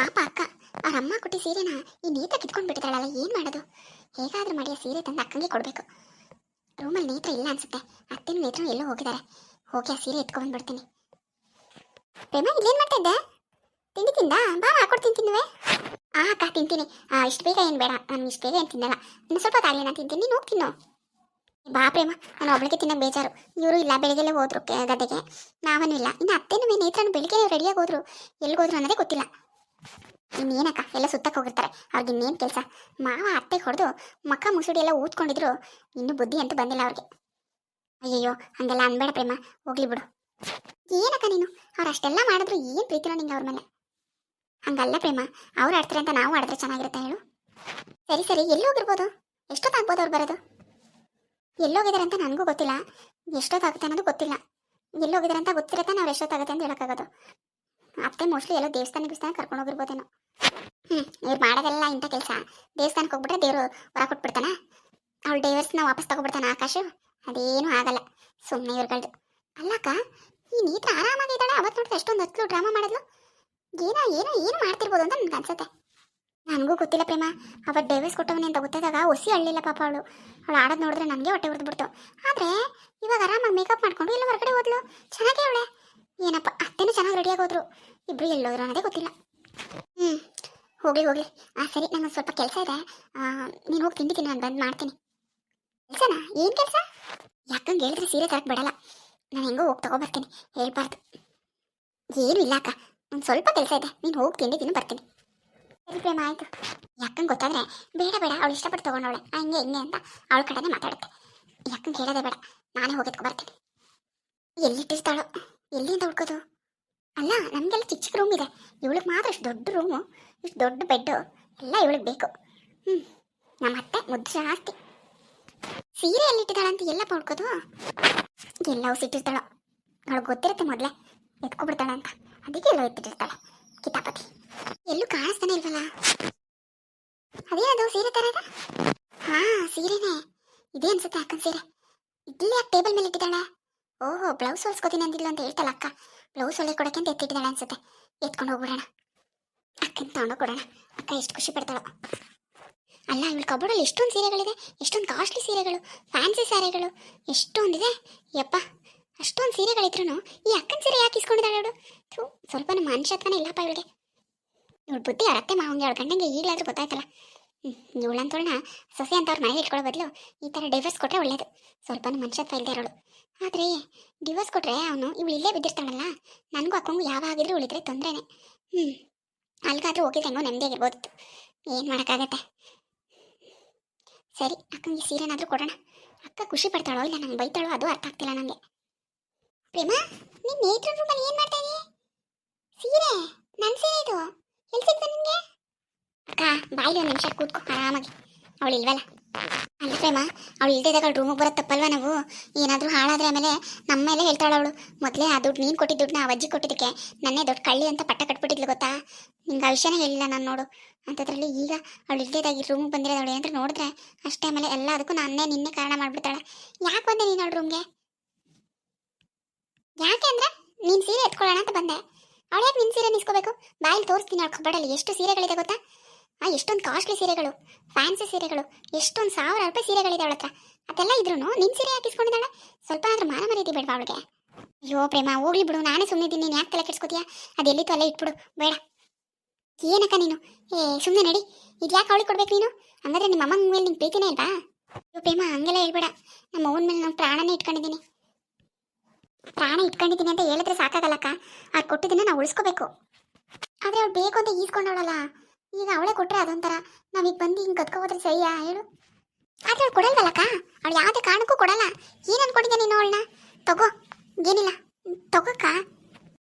ಪಾಪ ಅಕ್ಕ, ಅವ್ರ ಅಮ್ಮ ಕೊಟ್ಟಿ ಸೀರೆನ ಈ ನೇತ್ರ ಕಿತ್ಕೊಂಡು ಬಿಟ್ಟಿದ್ದಾಳಲ್ಲ, ಏನು ಮಾಡೋದು? ಹೇಗಾದ್ರೂ ಮಾಡಿ ಆ ಸೀರೆ ತಂದು ಅಕ್ಕಂಗೆ ಕೊಡಬೇಕು. ರೂಮಲ್ಲಿ ನೇತ್ರ ಇಲ್ಲ ಅನ್ಸುತ್ತೆ. ಅತ್ತೆನೂ ನೇತ್ರ ಎಲ್ಲೋ ಹೋಗಿದ್ದಾರೆ. ಹೋಗಿ ಆ ಸೀರೆ ಎತ್ಕೊಂಡ್ಬಂದ್ಬಿಡ್ತೀನಿ ಪ್ರೇಮ, ಇಲ್ಲೇನು ಮಾಡ್ತಾ ಇದ್ದೆ? ತಿಂಡಿ ತಿಂದ? ಬಾ ಹಾಕೊಡ್ತೀನಿ ತಿನ್ನುವೆ. ಆ, ಅಕ್ಕ, ತಿಂತೀನಿ. ಇಷ್ಟು ಬೇಗ ಏನು ಬೇಡ. ನಾನು ಇಷ್ಟು ಬೇಗ ಏನು ತಿನ್ನಲ್ಲ. ಇನ್ನು ಸ್ವಲ್ಪ ತಾಳಿ ನಾನು ತಿಂತೀನಿ. ನೀನು ಹೋಗಿ ತಿನ್ನು. ಬಾ, ಪ್ರೇಮ. ನಾನು ಒಬ್ಳಿಗೆ ತಿನ್ನಕ್ಕೆ ಬೇಜಾರು. ಇವರು ಇಲ್ಲ ಬೆಳಗ್ಗೆಲ್ಲೇ ಹೋದ್ರು ಗದ್ದೆಗೆ. ನಾವನೂ ಇಲ್ಲ. ಇನ್ನು ಅತ್ತೆನೂ, ನೇತ್ರನು ಬೆಳಿಗ್ಗೆ ರೆಡಿಯಾಗಿ ಹೋದ್ರು. ಎಲ್ಲಿಗೋದ್ರು ಅನ್ನೋದೇ ಗೊತ್ತಿಲ್ಲ. ಇನ್ನೇನಕ್ಕ ಎಲ್ಲ ಸುತ್ತಕ್ಕೆ ಹೋಗಿರ್ತಾರೆ. ಅವ್ರಿಗೆ ಇನ್ನೇನು ಕೆಲಸ? ಮಾವ ಅತ್ತೆ ಹೊಡೆದು ಮಕ್ಕ ಮುಸುಡಿ ಎಲ್ಲ ಊದ್ಕೊಂಡಿದ್ರು. ಇನ್ನೂ ಬುದ್ಧಿ ಅಂತೂ ಬಂದಿಲ್ಲ ಅವ್ರಿಗೆ. ಅಯ್ಯಯ್ಯೋ, ಹಂಗೆಲ್ಲ ಅನ್ಬೇಡ ಪ್ರೇಮ. ಹೋಗ್ಲಿ ಬಿಡು. ಏನಕ್ಕ ನೀನು? ಅವ್ರು ಅಷ್ಟೆಲ್ಲ ಮಾಡಿದ್ರು ಏನು ಪ್ರೀತಿನೋ ನಿಂಗೆ ಅವ್ರ ಮೇಲೆ? ಹಂಗಲ್ಲ ಪ್ರೇಮ. ಅವ್ರು ಆಡ್ತಾರೆ ಅಂತ ನಾವು ಆಡಿದ್ರೆ ಚೆನ್ನಾಗಿರುತ್ತೆ ಹೇಳು. ಸರಿ ಸರಿ. ಎಲ್ಲಿ ಹೋಗಿರ್ಬೋದು ಎಷ್ಟೊತ್ತಾಗ್ಬೋದು ಅವ್ರು ಬರೋದು? ಎಲ್ಲೋಗಿದ್ದಾರೆ ಅಂತ ನನಗೂ ಗೊತ್ತಿಲ್ಲ. ಎಷ್ಟೊತ್ತಾಗುತ್ತೆ ಅನ್ನೋದು ಗೊತ್ತಿಲ್ಲ. ಎಲ್ಲೋಗಿದ್ದಾರೆ ಅಂತ ಗೊತ್ತಿರುತ್ತೆ ನಾವು ಎಷ್ಟೊತ್ತಾಗುತ್ತೆ ಅಂತ ಹೇಳೋಕ್ಕಾಗೋದು. ಅತ್ತೆ ಮೋಸ್ಟ್ಲಿ ಎಲ್ಲೋ ದೇವಸ್ಥಾನ ದೇವಸ್ಥಾನ ಕರ್ಕೊಂಡು ಹೋಗಿರ್ಬೋದೇನೋ. ಹ್ಞೂ ಇವ್ರು ಮಾಡೋದೆಲ್ಲ ಇಂಥ ಕೆಲಸ. ದೇವಸ್ಥಾನಕ್ಕೆ ಹೋಗ್ಬಿಟ್ರೆ ದೇವರು ಹೊರ ಕೊಟ್ಬಿಡ್ತಾನ. ಅವಳು ಡೈವರ್ಸ್ನ ವಾಪಸ್ ತಗೊಬಿಡ್ತಾನ ಆಕಾಶ. ಅದೇನು ಆಗಲ್ಲ. ಸುಮ್ಮನೆ ಇವ್ರುಗಳ್ದು. ಅಲ್ಲಕ್ಕ, ಈ ನೀತ್ರ ಆರಾಮಾಗಿದ್ದಾಳೆ ಅವತ್ತು ನೋಡಿದ್ರೆ ಅಷ್ಟೊಂದು ಹತ್ತು ಡ್ರಾಮಾ ಮಾಡಿದ್ಲು. ಏನೋ ಏನೋ, ಏನು ಮಾಡ್ತಿರ್ಬೋದು ಅಂತ ನನಗೆ ಅನ್ಸುತ್ತೆ. ನನಗೂ ಗೊತ್ತಿಲ್ಲ ಪ್ರೇಮ. ಅವತ್ತು ಡೈವರ್ಸ್ ಕೊಟ್ಟವನಿ ಅಂತ ಗೊತ್ತಾದಾಗ ಒಸಿ ಅಳ್ಳಿಲ್ಲ ಪಾಪ ಅವಳು. ಅವಳು ಆಡೋದು ನೋಡಿದ್ರೆ ನನಗೆ ಹೊಟ್ಟೆ ಹೊಡೆದ್ಬಿಡ್ತು ಆದರೆ ಇವಾಗ ಆರಾಮಾಗಿ ಮೇಕಪ್ ಮಾಡ್ಕೊಂಡು ಇಲ್ಲ ಹೊರಗಡೆ ಹೋದ್ಲು. ಚೆನ್ನಾಗೇ ಅವಳೆ. ಏನಪ್ಪ, ಅತ್ತೆನೂ ಚೆನ್ನಾಗಿ ರೆಡಿಯಾಗಿ ಹೋದ್ರು. ಇಬ್ರು ಎಲ್ಲೋದ್ರು ಅನ್ನೋದೇ ಗೊತ್ತಿಲ್ಲ. ಹ್ಞೂ ಹೋಗ್ಲಿ ಹೋಗ್ಲಿ. ಆ, ಸರಿ ನಂಗೆ ಸ್ವಲ್ಪ ಕೆಲಸ ಇದೆ. ನೀನು ಹೋಗಿ ತಿಂಡಿ ತಿನ್ನು, ನಾನು ಬಂದು ಮಾಡ್ತೀನಿ. ಕೆಲಸನಾ? ಏನು ಕೆಲಸ? ಯಾಕಂಗೆ ಹೇಳಿದ್ರೆ ಸೀರೆ ತರಕ್ಕೆ ಬಿಡಲ್ಲ ನಾನು ಹೆಂಗೋ ಹೋಗಿ ತಗೊಬರ್ತೀನಿ ಹೇಳ್ಬಾರ್ದು. ಏನೂ ಇಲ್ಲ, ಅಕ್ಕ. ಒಂದು ಸ್ವಲ್ಪ ಕೆಲಸ ಇದೆ. ನೀನು ಹೋಗಿ ತಿಂಡಿ ತಿನ್ನು, ಬರ್ತೀನಿ. ಸರಿ, ಪ್ರೇಮ, ಆಯಿತು. ಯಾಕಂಗೆ ಗೊತ್ತಾದ್ರೆ, ಬೇಡ ಬೇಡ. ಅವಳು ಇಷ್ಟಪಟ್ಟು ತೊಗೊಂಡವಳೆ. ಹಂಗೆ, ಹಿಂಗೆ ಅಂತ ಅವಳ ಕಡೆನೇ ಮಾತಾಡುತ್ತೆ. ಯಾಕಂಗೆ ಹೇಳೋದೇ ಬೇಡ. ನಾನೇ ಹೋಗಿ ಬರ್ತೀನಿ. ಎಲ್ಲಿಟ್ಟಿರ್ತಾಳೋ? ಎಲ್ಲಿಂದ ಹುಡ್ಕೋದು? ಅಲ್ಲ, ನಮಗೆಲ್ಲ ಚಿಕ್ಕ ಚಿಕ್ಕ ರೂಮ್ ಇದೆ. ಇವಳಿಗೆ ಮಾತ್ರ ಇಷ್ಟು ದೊಡ್ಡ ರೂಮು ಇಷ್ಟು ದೊಡ್ಡ ಬೆಡ್ಡು ಎಲ್ಲ ಇವಳಿಗೆ ಬೇಕು. ಹ್ಞೂ ನಮ್ಮ ಅತ್ತೆ ಮುದ್ದು ಜಾಸ್ತಿ. ಸೀರೆ ಎಲ್ಲಿಟ್ಟಿದ್ದಾಳೆ ಅಂತ ಎಲ್ಲ ಹುಡ್ಕೋದು ಎಲ್ಲವೂ ಸಿಟ್ಟಿರ್ತಾಳೋ ಅವಳಿಗೆ ಗೊತ್ತಿರುತ್ತೆ ಮೊದಲೇ. ಎತ್ಕೊಬಿಡ್ತಾಳೆ ಅಂತ. ಅದಕ್ಕೆ ಎಲ್ಲ ಎತ್ತಿಟ್ಟಿರ್ತಾಳೆ. ಕಿತಾಪತಿ. ಎಲ್ಲೂ ಕಾಣಿಸ್ತಾನೆ ಇಲ್ವಲ್ಲ? ಅದೇನದು ಸೀರೆ ತರದ ಹಾ, ಸೀರೆನೇ. ಇದೇ ಅನ್ಸುತ್ತೆ ಅಕ್ಕನ ಸೀರೆ. ಇಲ್ಲೇ ಟೇಬಲ್ ಮೇಲೆ ಇಟ್ಟಿದ್ದಾಳೆ? ಓಹೋ, ಬ್ಲೌಸ್ ಹೊಲ್ಸ್ಕೊತೀನಿ ಅಂದಿಲ್ಲ ಅಂತ ಹೇಳ್ತಲ್ಲ ಅಕ್ಕ. ಬ್ಲೌಸ್ ಹೊಲಿಗೆ ಕೊಡಕ್ಕೆ ಅಂತ ಎತ್ತಿಟ್ಟಿದ್ದಾಳೆ ಅನ್ಸುತ್ತೆ. ಎತ್ಕೊಂಡು ಹೋಗ್ಬಿಡೋಣ. ಅಕ್ಕನ ತಗೊಂಡು ಕೊಡೋಣ. ಅಕ್ಕ ಎಷ್ಟು ಖುಷಿ ಪಡ್ತಾಳೋ. ಅಲ್ಲ, ಇವಳು ಕಬೋರ್ಡಲ್ಲಿ ಎಷ್ಟೊಂದು ಸೀರೆಗಳಿದೆ. ಎಷ್ಟೊಂದು ಕಾಸ್ಟ್ಲಿ ಸೀರೆಗಳು. ಫ್ಯಾನ್ಸಿ ಸ್ಯಾರಿಗಳು. ಎಷ್ಟೊಂದಿದೆ. ಯಪ್ಪ, ಅಷ್ಟೊಂದು ಸೀರೆಗಳಿದ್ರು ಈ ಅಕ್ಕನ ಸೀರೆ ಯಾಕೆ ಇಸ್ಕೊಂಡಿದ್ದಾಳೆ ಅವಳು? ಥೂ ಸ್ವಲ್ಪ ನಮ್ಮ ಮನುಷ್ಯತ್ವನೇ ಇಲ್ಲಪ್ಪ ಇವಳಿಗೆ. ಇವಳು ಬುದ್ಧಿ ಅರತ್ತೆ ಮಾವಂಗೆ ಅವಳ ಗಂಡಂಗೆ ಈಗಲಾದ್ರೂ ಗೊತ್ತಾಯ್ತಲ್ಲ. ಹ್ಞೂ ಇವಳಂತವಳನ್ನ ಸೊಸೆ ಅಂತ ಅವ್ರ ಮನೇಲಿ ಇಟ್ಕೊಳ್ಳೋ ಬದಲು ಈ ಥರ ಡೈವರ್ಸ್ ಕೊಟ್ಟರೆ ಒಳ್ಳೇದು. ಸ್ವಲ್ಪ ಮನುಷ್ಯತ್ವ ಇಲ್ಲದೆ ಇರೋಳು. ಆದರೆ ಡಿವೋರ್ಸ್ ಕೊಟ್ಟರೆ ಅವನು ಇವಳು ಇಲ್ಲೇ ಬಿದ್ದಿರ್ತಾಳಲ್ಲ, ನನಗೂ ಅಕ್ಕಂಗೂ ಯಾವಾಗಿದ್ರೂ ಉಳಿದ್ರೆ ತೊಂದರೆನೆ. ಹ್ಞೂ ಅಲ್ಲಿಗಾದ್ರೂ ಹೋಗಿದ್ರೆ ಹೆಂಗೋ ನೆಮ್ಮದಿಯಾಗಿರ್ಬೋದಿತ್ತು ಏನು ಮಾಡೋಕ್ಕಾಗತ್ತೆ? ಸರಿ, ಅಕ್ಕಂಗೆ ಸೀರೆನಾದರೂ ಕೊಡೋಣ. ಅಕ್ಕ ಖುಷಿ ಪಡ್ತಾಳೋ ಇಲ್ಲ, ನಂಗೆ ಬೈತಾಳೋ ಅದು ಅರ್ಥ ಆಗ್ತಿಲ್ಲ ನನಗೆ ಪ್ರೇಮ ನಿನ್ನ ನೇತ್ರ ರೂಮಲ್ಲಿ ಏನು ಮಾಡ್ತಾ ಸೀರೆ ನನ್ನ ಸೀರೆ ಇದು. ಎಲ್ಲಿ ಸಿಗ್ತ ನಿನಗೆ? ಅಕ್ಕ ಬಾಯಿಲಿ ಒಂದು ನಿಮಿಷ ಕೂತ್ಕೊ, ಆರಾಮಾಗಿ. ಅವಳು ಇಲ್ವಲ್ಲ? ಅಲ್ಲ ಪ್ರೇಮ, ಅವಳು ಇಲ್ದಿದ್ದಾಗ ರೂಮಿಗೆ ಬರೋದು ತಪ್ಪಲ್ವಾ ನಾವು? ಏನಾದರೂ ಹಾಳಾದ್ರೆ ಆಮೇಲೆ ನಮ್ಮ ಮೇಲೆ ಹೇಳ್ತಾಳೆ ಅವಳು. ಮೊದಲೇ ಆ ದುಡ್ಡು ನೀನು ಕೊಟ್ಟಿದ್ದ ದುಡ್ಡನ್ನ ಅಜ್ಜಿ ಕೊಟ್ಟಿದ್ದಕ್ಕೆ ನನ್ನೇ ದೊಡ್ಡ ಕಳ್ಳಿ ಅಂತ ಪಟ್ಟ ಕಟ್ಬಿಟ್ಟಿದ್ಲು ಗೊತ್ತಾ? ನಿಂಗೆ ಆ ವಿಷಯನೇ ಹೇಳಿಲ್ಲ ನಾನು ನೋಡು. ಅಂಥದ್ರಲ್ಲಿ ಈಗ ಅವಳು ಇಲ್ದಿದ್ದಾಗಿ ರೂಮಿಗೆ ಅವಳು ಏನಾದ್ರು ನೋಡಿದ್ರೆ ಅಷ್ಟೇ ಆಮೇಲೆ ಎಲ್ಲ ಅದಕ್ಕೂ ನಾನೇ ನಿನ್ನೆ ಕಾರಣ ಮಾಡಿಬಿಡ್ತಾಳೆ. ಯಾಕೆ ಬಂದೆ ನೀನು ಅವಳು ರೂಮ್ಗೆ ಯಾಕೆ ಅಂದ್ರೆ ನೀನು ಸೀರೆ ಎತ್ಕೊಳ್ಳೋಣ ಅಂತ ಬಂದೆ. ಅವಳು ಯಾಕೆ ನಿನ್ನ ಸೀರೆ ನಿಸ್ಕೋಬೇಕು? ಬಾಯಲ್ಲಿ ತೋರಿಸ್ತೀನಿ ಅವಳು ಕಬ್ಬಡಲ್ಲಿ ಎಷ್ಟು ಸೀರೆಗಳಿದೆ ಗೊತ್ತಾ? ಆ, ಎಷ್ಟೊಂದು ಕಾಸ್ಟ್ಲಿ ಸೀರೆಗಳು ಫ್ಯಾನ್ಸಿ ಸೀರೆಗಳು, ಎಷ್ಟೊಂದು ಸಾವಿರ ರೂಪಾಯಿ ಸೀರೆಗಳಿದೆ ಅವಳತ್ರ. ಅದೆಲ್ಲ ಇದ್ರು ನಿನ್ನ ಸೀರೆ ಹಾಕಿಸ್ಕೊಂಡಿದ್ದಾಳೆ? ಸ್ವಲ್ಪ ಆದ್ರೂ ಮಾನ ಮರ್ಯಾದೆ ಬೇಡವಾ ಅವಳಿಗೆ? ಅಯ್ಯೋ ಪ್ರೇಮ, ಹೋಗ್ಲಿ ಬಿಡು, ನಾನೇ ಸುಮ್ಮನಿದ್ದೀನಿ ನೀನು ಯಾಕೆ ತಲೆ ಕೆಡ್ಸ್ಕೊತೀಯ? ಅದು ಎಲ್ಲಿತ್ತು ಅಲ್ಲೇ ಇಟ್ಬಿಡು. ಬೇಡ. ಏನಕ್ಕ ನೀನು? ಏ ಸುಮ್ಮನೆ ನಡಿ. ಇದು ಯಾಕೆ ಅವಳಿಗೆ ಕೊಡ್ಬೇಕು ನೀನು? ಹಂಗಾದ್ರೆ ನಿಮ್ಮ ಅಮ್ಮನ ಮೇಲೆ ನಿನ್ ಪ್ರೀತಿನೇ ಇಲ್ವಾ? ಅಯ್ಯೋ ಪ್ರೇಮ, ಹಂಗೆಲ್ಲ ಹೇಳ್ಬೇಡ. ನಮ್ಮ ಅವನ ಮೇಲೆ ನಾವು ಪ್ರಾಣನೇ ಇಟ್ಕೊಂಡಿದ್ದೀನಿ. ಪ್ರಾಣ ಇಟ್ಕೊಂಡಿದ್ದೀನಿ ಅಂತ ಹೇಳಿದ್ರೆ ಸಾಕಾಗಲ್ಲಕ್ಕ. ಅವ್ರು ಕೊಟ್ಟಿದ್ದನ್ನ ನಾವು ಉಳಿಸ್ಕೋಬೇಕು. ಆದರೆ ಅವ್ಳು ಬೇಕು ಅಂತ ಈಸ್ಕೊಂಡವಳಲ್ಲ. ಈಗ ಅವಳೇ ಕೊಟ್ರೆ ಅದೊಂಥರ. ನಾವೀಗ ಬಂದು ಹಿಂಗೆ ಕತ್ಕೋಬೋದ್ರೆ ಸರಿಯಾ ಹೇಳು. ಆದ್ರೆ ಅವಳು ಕೊಡಲ್ವಲ್ಲಕ್ಕ? ಅವಳು ಯಾವುದೇ ಕಾರಣಕ್ಕೂ ಕೊಡಲ್ಲ. ಏನು ಅನ್ಕೊಂಡಿದ್ದೆ ನೀನು ಅವಳನ್ನ? ತಗೋ, ಏನಿಲ್ಲ. ತಗೋಕ್ಕ.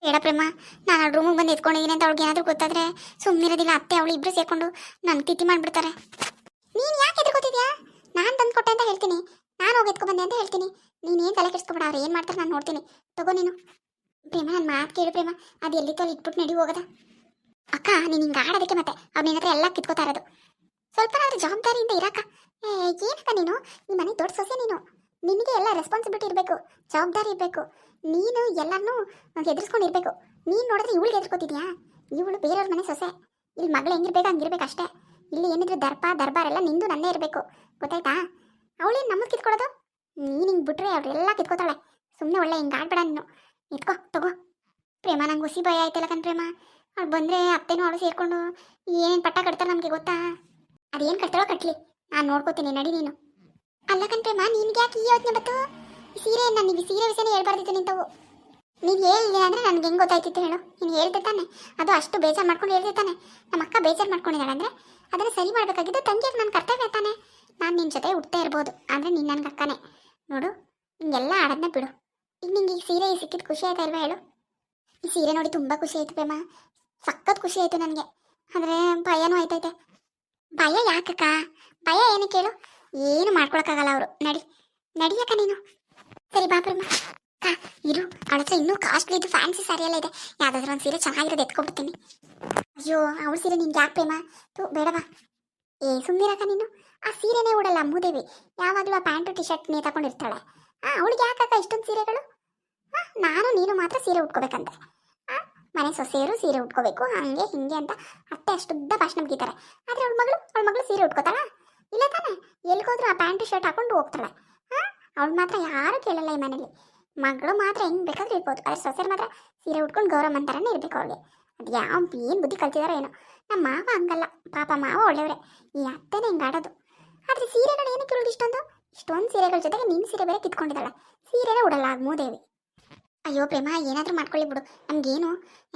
ಬೇಡ ಪ್ರೇಮ, ನಾನು ಅವಳು ರೂಮಿಗೆ ಬಂದು ಎತ್ಕೊಂಡಿದ್ದೀನಿ ಅಂತ ಅವ್ಳಿಗೆ ಏನಾದರೂ ಗೊತ್ತಾದ್ರೆ ಸುಮ್ಮನಿರೋದಿಲ್ಲ ಅತ್ತೆ, ಅವಳು ಇಬ್ಬರು ಸೇರ್ಕೊಂಡು ನನ್ನ ತಿಟ್ಟಿ ಮಾಡಿಬಿಡ್ತಾರೆ. ನೀನು ಯಾಕೆ ಎದ್ಕೋತಿದ್ಯಾ ನಾನು ತಂದು ಕೊಟ್ಟೆ ಅಂತ ಹೇಳ್ತೀನಿ. ನಾನು ಹೋಗಿ ಎತ್ಕೊ ಬಂದೆ ಅಂತ ಹೇಳ್ತೀನಿ. ನೀನು ಏನು ತಲೆ ಕೆಡಿಸ್ಕೊಬೇಡ, ಅವ್ರು ಏನು ಮಾಡ್ತಾರೆ ನಾನು ನೋಡ್ತೀನಿ. ತಗೋ ನೀನು. ಪ್ರೇಮ ನನ್ನ ಮಾತು ಕೇಳು ಪ್ರೇಮ. ಅದು ಎಲ್ಲಿ ಅಲ್ಲಿ ಇಟ್ಬಿಟ್ಟು ನಡಿ ಹೋಗದ. ಅಕ್ಕ, ನೀನು ಹಿಂಗ ಆಡೋದಕ್ಕೆ ಮತ್ತೆ ಅವ್ರು ನಿನ್ನ ಹತ್ರ ಎಲ್ಲ ಕಿತ್ಕೋತಾ ಇರೋದು. ಸ್ವಲ್ಪ ಆದ್ರೂ ಜವಾಬ್ದಾರಿಯಿಂದ ಇರಕ್ಕ ಏ, ಏನಕ್ಕ ನೀನು? ಈ ಮನೆ ದೊಡ್ಡ ಸೊಸೆ ನೀನು. ನಿನಗೆ ಎಲ್ಲ ರೆಸ್ಪಾನ್ಸಿಬಿಲಿಟಿ ಇರಬೇಕು, ಜವಾಬ್ದಾರಿ ಇರಬೇಕು. ನೀನು ಎಲ್ಲರನ್ನೂ ಎದುರಿಸ್ಕೊಂಡು ಇರಬೇಕು ನೀನು ನೋಡಿದ್ರೆ ಇವಳಿಗೆ ಎದುರ್ಕೋತಿದ್ಯಾ ಇವಳು ಬೇರೆಯವ್ರ ಮನೆ ಸೊಸೆ. ಇಲ್ಲಿ ಮಗಳು ಹೆಂಗಿರ್ಬೇಕು ಹಂಗಿರ್ಬೇಕು ಅಷ್ಟೇ. ಇಲ್ಲಿ ಏನಿದ್ರು ದರ್ಪ ದರ್ಬಾರ್ ಎಲ್ಲ ನಿಂದು ನನ್ನೇ ಇರಬೇಕು. ಗೊತ್ತಾಯ್ತಾ? ಅವಳೇನು ನಮ್ಮದು ಕಿತ್ಕೊಳ್ಳೋದು ನೀನು ಹಿಂಗೆ ಬಿಟ್ರೆ ಅವರೆಲ್ಲ ಕಿತ್ಕೋತಾಳೆ. ಸುಮ್ಮನೆ ಒಳ್ಳೆ ಹಿಂಗೆ ಆಡ್ಬೇಡ ನೀನು. ಇಟ್ಕೋ ತಗೋ. ಪ್ರೇಮ, ನಂಗೆ ಹುಸಿ ಭಯ ಆಯ್ತಲ್ಲ ಕಣ್ ಪ್ರೇಮ. ಅವ್ಳು ಬಂದರೆ ಅತ್ತೆನೂ ಅವಳು ಸೇರಿಕೊಂಡು ಏನೇನು ಪಟ್ಟ ಕಟ್ತಾರೆ ನಮಗೆ ಗೊತ್ತಾ? ಅದೇನು ಕಟ್ತಾಳೋ ಕಟ್ಲಿ. ನಾನು ನೋಡ್ಕೋತೀನಿ, ನಡಿ ನೀನು. ಅಲ್ಲ ಕಣ್ ಪ್ರೇಮ ನಿನ್ಗೆ ಯಾಕೆ ಈ ಯೋಚನೆ ಬತ್ತು ಸೀರೆ ನಾನು ನಿಮಗೆ ಸೀರೆ ವಿಷಯನೇ ಹೇಳ್ಬಾರ್ದಿತ್ತು ನಿಂತವು. ನೀನು ಹೇಳಿಲ್ಲ ಅಂದರೆ ನನಗೆ ಹೆಂಗೆ ಗೊತ್ತಾಯ್ತಿತ್ತು ಹೇಳು. ನೀನು ಹೇಳ್ದೆ ತಾನೆ. ಅದು ಅಷ್ಟು ಬೇಜಾರು ಮಾಡ್ಕೊಂಡು ಹೇಳ್ದೆ ತಾನೆ. ನಮ್ಮ ಅಕ್ಕ ಬೇಜಾರು ಮಾಡ್ಕೊಂಡಿದ್ದಾಳೆ ಅಂದ್ರೆ ಅದನ್ನು ಸರಿ ಮಾಡಬೇಕಾಗಿದ್ದು ತಂಗಿಯಾಗಿ ನನ್ನ ಕರ್ತವ್ಯ ತಾನೆ. ನಾನು ನಿನ್ನ ಜೊತೆ ಹುಡ್ತಾ ಇರ್ಬೋದು, ಆದರೆ ನೀನು ನನಗೆ ಅಕ್ಕನೇ. ನೋಡು, ಹಿಂಗೆಲ್ಲ ಆಡೋದನ್ನ ಬಿಡು. ಈಗ ನಿಂಗೆ ಈ ಸೀರೆ ಸಿಕ್ಕಿದ್ದು ಖುಷಿ ಆಯ್ತಾ ಇಲ್ವಾ ಹೇಳು? ಈ ಸೀರೆ ನೋಡಿ ತುಂಬ ಖುಷಿ ಆಯ್ತು ಪ್ರೇಮ. ಸಖತ್ ಖುಷಿ ಆಯ್ತು ನನಗೆ. ಅಂದರೆ ಭಯನೂ ಆಯ್ತೈತೆ. ಭಯ ಯಾಕಕ್ಕ? ಭಯ ಏನಕ್ಕೆ ಕೇಳು? ಏನು ಮಾಡ್ಕೊಳಕ್ಕಾಗಲ್ಲ ಅವರು. ನಡಿ. ನಡಿಯಕ್ಕ ನೀನು. ಸರಿ ಬಾ ಪ್ರೇಮ ಅಕ್ಕ ಇರು. ಅವಳತ್ರ ಇನ್ನೂ ಕಾಸ್ಟ್ಲಿ ಇದು ಫ್ಯಾನ್ಸಿ ಸ್ಯಾರಿ ಎಲ್ಲ ಇದೆ. ಯಾವ್ದಾದ್ರು ಒಂದು ಸೀರೆ ಚೆನ್ನಾಗಿರೋದು ಎತ್ಕೊಬಿಡ್ತೀನಿ ಅಯ್ಯೋ ಅವಳ ಸೀರೆ ನಿನ್ಗೆ ಯಾಕೆ ಪ್ರೇಮ? ತು ಬೇಡವಾ ಏ ಸುಮ್ಮನಿರಕ್ಕ ನೀನು. ಆ ಸೀರೆನೇ ಉಡಲ್ಲ ಅಮ್ಮುದೇವಿ. ಯಾವಾಗಲೂ ಆ ಪ್ಯಾಂಟು ಟಿ ಶರ್ಟ್ ನೇ ತಗೊಂಡಿರ್ತಾಳೆ ಆ ಅವಳಿಗೆ ಯಾಕಕ್ಕ ಇಷ್ಟೊಂದು ಸೀರೆಗಳು? ಆ, ನಾನು ನೀನು ಮಾತ್ರ ಸೀರೆ ಉಟ್ಕೋಬೇಕಂತೆ. ಮನೆ ಸೊಸೆಯರು ಸೀರೆ ಉಟ್ಕೋಬೇಕು, ಹಂಗೆ ಹಿಂಗೆ ಅಂತ ಅತ್ತೆ ಅಷ್ಟುದ್ದ ಭಾಷಣ ಮುಗಿತಾರೆ ಆದರೆ ಅವಳ ಮಗಳು ಅವಳ ಮಗಳು ಸೀರೆ ಉಟ್ಕೋತಾಳ? ಇಲ್ಲ ತಾನೆ? ಎಲ್ಗೋದ್ರೂ ಆ ಪ್ಯಾಂಟ್ ಶರ್ಟ್ ಹಾಕೊಂಡು ಹೋಗ್ತಾಳೆ. ಹಾಂ? ಅವಳು ಮಾತ್ರ ಯಾರು ಕೇಳಲ್ಲ ಈ ಮನೇಲಿ. ಮಗಳು ಮಾತ್ರ ಹೆಂಗ್ ಬೇಕಾದ್ರೂ ಇರ್ಬೋದು. ಆದರೆ ಸೊಸೆರು ಮಾತ್ರ ಸೀರೆ ಉಟ್ಕೊಂಡು ಗೌರವ ಅಂತಾರನೇ ಇರಬೇಕು ಅವಳಿಗೆ ಅದು ಯಾವ ಏನು ಬುದ್ಧಿ ಕಲ್ತಿದಾರೋ ಏನೋ. ನಮ್ಮ ಮಾವ ಹಂಗಲ್ಲ. ಪಾಪ ಮಾವ ಒಳ್ಳೆಯವರೇ. ಈ ಅತ್ತೆನೇ ಹಿಂಗೆ ಆಡೋದು. ಆದರೆ ಸೀರೆಗಳು ಏನಕ್ಕೆ ಇರೋದು ಇಷ್ಟೊಂದು? ಇಷ್ಟೊಂದು ಸೀರೆಗಳ ಜೊತೆಗೆ ನಿನ್ನ ಸೀರೆ ಬೇರೆ ಕಿತ್ಕೊಂಡಿದ್ದಾಳೆ. ಸೀರೆನೇ ಉಡಲ್ಲ ಮೂದೇವಿ. ಅಯ್ಯೋ ಪ್ರೇಮ, ಏನಾದರೂ ಮಾಡ್ಕೊಳ್ಳಿ ಬಿಡು. ನಮಗೇನು?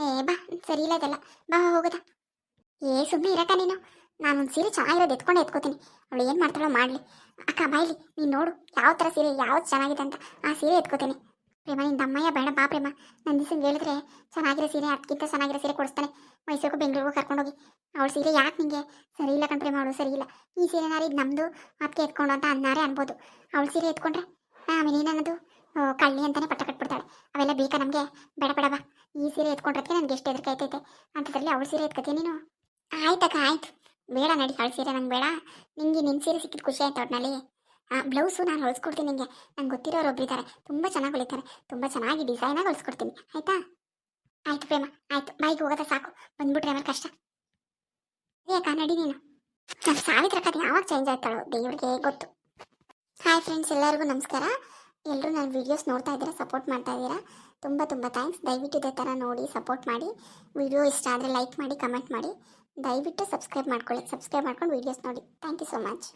ಏ, ಬಾ, ಸರಿ ಇಲ್ಲ ಇದೆಲ್ಲ. ಬಾ, ಹೋಗದ. ಏ ಸುಮ್ಮನೆ ಇರಕ್ಕ ನೀನು. ನಾನೊಂದು ಸೀರೆ ಚೆನ್ನಾಗಿರೋದು ಎತ್ಕೊಂಡು, ಎತ್ಕೋತೀನಿ. ಅವಳು ಏನು ಮಾಡ್ತಾಳೋ ಮಾಡಲಿ. ಅಕ್ಕ ಬಾಯ್ಲಿ ನೀನು ನೋಡು, ಯಾವ ಥರ ಸೀರೆ, ಯಾವ್ದು ಚೆನ್ನಾಗಿದೆ ಅಂತ. ಆ ಸೀರೆ ಎತ್ಕೋತೀನಿ. ಪ್ರೇಮ ನಿನ್ನ ಅಮ್ಮಯ್ಯ ಬೇಡ, ಬಾ ಪ್ರೇಮ. ನನ್ನ ದಿವಸ ಹೇಳಿದ್ರೆ ಚೆನ್ನಾಗಿರೋ ಸೀರೆ ಅದಕ್ಕಿಂತ ಚೆನ್ನಾಗಿರೋ ಸೀರೆ ಕೊಡಿಸ್ತಾನೆ. ಮೈಸೂರಿಗೂ ಬೆಂಗಳೂರಿಗೂ ಕರ್ಕೊಂಡೋಗಿ ಅವಳ ಸೀರೆ ಯಾಕೆ ನಿಂಗೆ? ಸರಿ ಇಲ್ಲ ಕಣ್ ಪ್ರೇಮ, ಅವಳು ಸರಿ ಇಲ್ಲ. ಈ ಸೀರೆನಾರು ಇದು ನಮ್ಮದು ಅದಕ್ಕೆ ಎತ್ಕೊಂಡು ಅಂತ ಅನ್ನಾರೇ ಅನ್ಬೋದು. ಅವಳ ಸೀರೆ ಎತ್ಕೊಂಡ್ರೆ, ಆಮೇಲೆ ಏನನ್ನೋದು? ಕಳ್ಳಿ ಅಂತಾನೆ ಪಟ್ಟ ಕಟ್ಬಿಡ್ತಾಳೆ. ಅವೆಲ್ಲ ಬೇಕಾ ನಮಗೆ? ಬೇಡ ಬೇಡ ಬಾ ಈ ಸೀರೆ ಎತ್ಕೊಂಡ್ರೆ ನನಗೆ ಎಷ್ಟು ಹೆದರಿಕೆ ಆಯ್ತೈತೆ. ಅಂತದ್ರಲ್ಲಿ ಅವಳ ಸೀರೆ ಎತ್ಕೋತೀಯ ನೀನು? ಆಯ್ತಕ್ಕ, ಆಯ್ತು. ಬೇಡ ನಡಿ, ಅವಳ ಸೀರೆ ನಂಗೆ ಬೇಡ. ನಿಂಗೆ ನಿನ್ನ ಸೀರೆ ಸಿಕ್ಕಿದ ಖುಷಿ ಆಯ್ತು ಅವ್ರನ್ನಲ್ಲಿ ಬ್ಲೌಸು ನಾನು ಹೊಲಿಸ್ಕೊಡ್ತೀನಿ ನಿಂಗೆ. ನಂಗೆ ಗೊತ್ತಿರೋರು ಒಬ್ಬರಿದ್ದಾರೆ ತುಂಬ ಚೆನ್ನಾಗಿ ಹೊಲಿತಾರೆ. ತುಂಬ ಚೆನ್ನಾಗಿ ಡಿಸೈನಾಗಿ ಹೊಲಿಸ್ಕೊಡ್ತೀನಿ. ಆಯ್ತಾ? ಆಯ್ತು ಪ್ರೇಮ, ಆಯ್ತು. ಬಾಯಿಗೆ ಹೋಗೋದ ಸಾಕು. ಬಂದ್ಬಿಟ್ರೆ ಆಮೇಲೆ ಕಷ್ಟ. ಅಕ್ಕ, ನಡಿ ನೀನು. ನಾನು ಸಾವಿತ್ರ ಕತೆ ಯಾವಾಗ ಚೇಂಜ್ ಆಯ್ತಾಳೋ? ದೇವ್ರಿಗೆ ಗೊತ್ತು. ಹಾಯ್ ಫ್ರೆಂಡ್ಸ್ ಎಲ್ಲರಿಗೂ ನಮಸ್ಕಾರ. ಎಲ್ಲರೂ ನಾನು ವೀಡಿಯೋಸ್ ನೋಡ್ತಾ ಇದ್ದೀರಾ ಸಪೋರ್ಟ್ ಮಾಡ್ತಾ ಇದ್ದೀರಾ, ತುಂಬ ತುಂಬ ಥ್ಯಾಂಕ್ಸ್ ದಯವಿಟ್ಟು ಇದೇ ಥರ ನೋಡಿ ಸಪೋರ್ಟ್ ಮಾಡಿ. ವಿಡಿಯೋ ಇಷ್ಟ ಆದರೆ ಲೈಕ್ ಮಾಡಿ ಕಮೆಂಟ್ ಮಾಡಿ. ದಯವಿಟ್ಟು ಸಬ್ಸ್ಕ್ರೈಬ್ ಮಾಡ್ಕೊಳ್ಳಿ ಸಬ್ಸ್ಕ್ರೈಬ್ ಮಾಡ್ಕೊಂಡು ವಿಡಿಯೋಸ್ ನೋಡಿ. Thank you so much